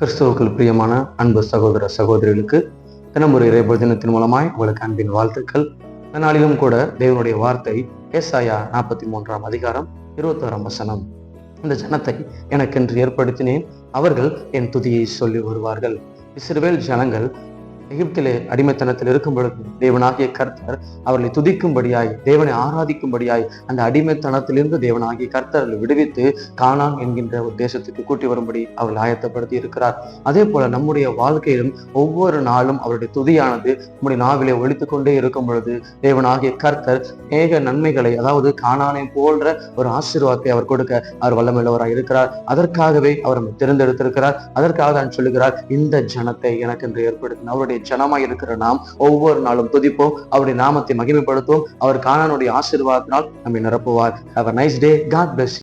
கிறிஸ்தவர்கள் பிரியமான அன்பு சகோதர சகோதரிகளுக்கு தினமுறை இறைப தினத்தின் மூலமாய் உங்களுக்கு அன்பின் வாழ்த்துக்கள். இந்த நாளிலும் கூட தேவனுடைய வார்த்தை ஏசாயா நாற்பத்தி மூன்றாம் அதிகாரம் இருபத்தோராம் வசனம். இந்த ஜனத்தை எனக்கென்று ஏற்படுத்தினேன் அவர்கள் என் துதியை சொல்லி வருவார்கள். இஸ்ரவேல் ஜனங்கள் எகிப்திலே அடிமைத்தனத்தில் இருக்கும் பொழுது தேவனாகிய கர்த்தர் அவர்களை துதிக்கும்படியாய் தேவனை ஆராதிக்கும்படியாய் அந்த அடிமைத்தனத்திலிருந்து தேவனாகிய கர்த்தர் விடுவித்து காணான் என்கின்ற ஒரு தேசத்துக்கு கூட்டி வரும்படி அவர்கள் ஆயத்தப்படுத்தி இருக்கிறார். அதே போல நம்முடைய வாழ்க்கையிலும் ஒவ்வொரு நாளும் அவருடைய துதியானது நம்முடைய நாவிலே ஒழித்து கொண்டே இருக்கும் பொழுது தேவனாகிய கர்த்தர் ஏக நன்மைகளை அதாவது காணானை போன்ற ஒரு ஆசீர்வாதத்தை அவர் கொடுக்க அவர் வல்லமையுள்ளவராய் இருக்கிறார். அதற்காகவே அவர் நம்மை தேர்ந்தெடுத்திருக்கிறார். அதற்காக தான் சொல்லுகிறார் இந்த ஜனத்தை எனக்கு என்று ஏற்படுத்தின. அவருடைய ஜனமாய் இருக்கிற நாம் ஒவ்வொரு நாளும் துதிப்போம். அவருடைய நாமத்தை மகிமைப்படுத்துவோம். அவர் காணானுடைய ஆசீர்வாதத்தினால் நம்மை நிரப்புவார். How nice day God bless